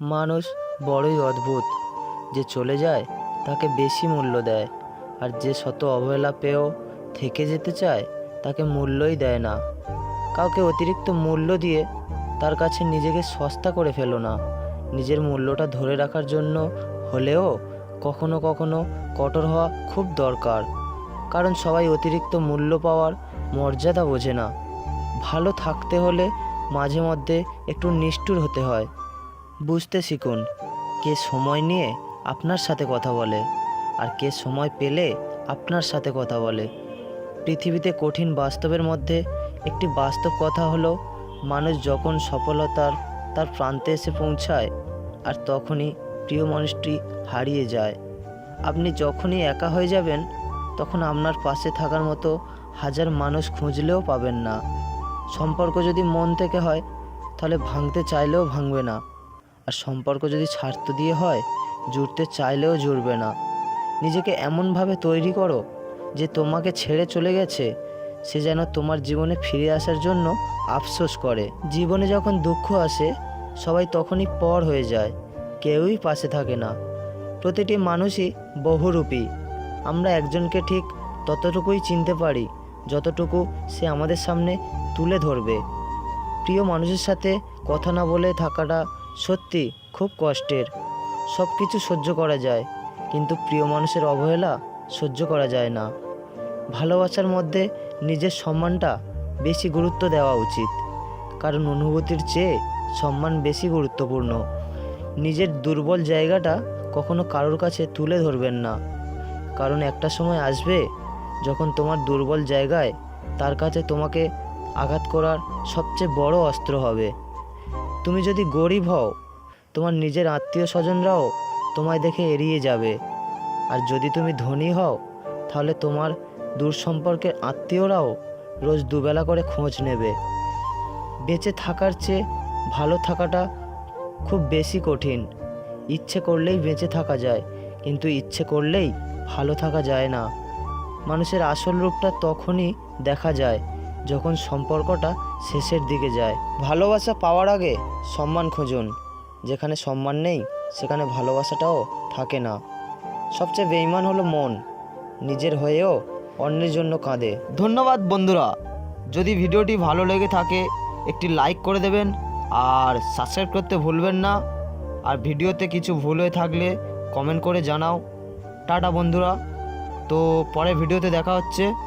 মানুষ বড়ই অদ্ভুত। যে চলে যায়, তাকে বেশি মূল্য দেয়। আর যে শত অবহেলা পেয়েও থেকে যেতে চায়, তাকে মূল্যই দেয় না। কাউকে অতিরিক্ত মূল্য দিয়ে তার কাছে নিজেকে সস্তা করে ফেলো না। নিজের মূল্যটা ধরে রাখার জন্য হলেও কখনো কখনো কঠোর হওয়া খুব দরকার। কারণ সবাই অতিরিক্ত মূল্য পাওয়ার মর্যাদা বোঝে না। ভালো থাকতে হলে মাঝে মধ্যে একটু নিষ্ঠুর হতে হয়। বুঝতে শিখুন কে সময় নিয়ে আপনার সাথে কথা বলে আর কে সময় পেলে আপনার সাথে কথা বলে। পৃথিবীতে কঠিন বাস্তবের মধ্যে একটি বাস্তব কথা হলো, মানুষ যখন সফলতার তার প্রান্তে এসে পৌঁছায় আর তখনই প্রিয় মানুষটি হারিয়ে যায়। আপনি যখনই একা হয়ে যাবেন, তখন আপনার পাশে থাকার মতো হাজার মানুষ খুঁজলেও পাবেন না। সম্পর্ক যদি মন থেকে হয়, তাহলে ভাঙতে চাইলেও ভাঙবে না। আর সম্পর্ক যদি স্বার্থ দিয়ে হয়, জুড়তে চাইলেও জুড়বে না। নিজেকে এমনভাবে তৈরি করো যে তোমাকে ছেড়ে চলে গেছে, সে যেন তোমার জীবনে ফিরে আসার জন্য আফসোস করে। জীবনে যখন দুঃখ আসে, সবাই তখনই পর হয়ে যায়, কেউই পাশে থাকে না। প্রতিটি মানুষই বহুরূপী। আমরা একজনকে ঠিক ততটুকুই চিনতে পারি, যতটুকু সে আমাদের সামনে তুলে ধরবে। প্রিয় মানুষের সাথে কথা না বলে থাকাটা সত্যি খুব কষ্টের। সব কিছু সহ্য করা যায়, কিন্তু প্রিয় মানুষের অবহেলা সহ্য করা যায় না। ভালোবাসার মধ্যে নিজের সম্মানটা বেশি গুরুত্ব দেওয়া উচিত, কারণ অনুভূতির চেয়ে সম্মান বেশি গুরুত্বপূর্ণ। নিজের দুর্বল জায়গাটা কখনো কারোর কাছে তুলে ধরবেন না, কারণ একটা সময় আসবে যখন তোমার দুর্বল জায়গায় তার কাছে তোমাকে আঘাত করার সবচেয়ে বড় অস্ত্র হবে। তুমি যদি গরিব হও, তোমার নিজের আত্মীয় স্বজনরাও তোমায় দেখে এড়িয়ে যাবে। আর যদি তুমি ধনী হও, তাহলে তোমার দূর সম্পর্কের আত্মীয়রাও রোজ দুবেলা করে খোঁজ নেবে। বেঁচে থাকার চেয়ে ভালো থাকাটা খুব বেশি কঠিন। ইচ্ছে করলেই বেঁচে থাকা যায়, কিন্তু ইচ্ছে করলেই ভালো থাকা যায় না। মানুষের আসল রূপটা তখনই দেখা যায় যখন সম্পর্কটা শেষের দিকে যায়। ভালোবাসা পাওয়ার আগে সম্মান খুঁজুন। যেখানে সম্মান নেই, সেখানে ভালোবাসাটাও থাকে না। সবচেয়ে বেইমান হলো মন। নিজের হয়েও অন্যের জন্য কাঁদে। ধন্যবাদ বন্ধুরা। যদি ভিডিওটি ভালো লেগে থাকে, একটি লাইক করে দেবেন। আর সাবস্ক্রাইব করতে ভুলবেন না। আর ভিডিওতে কিছু ভুল হয়ে থাকলে কমেন্ট করে জানাও। টাটা বন্ধুরা। তো পরে ভিডিওতে দেখা হচ্ছে।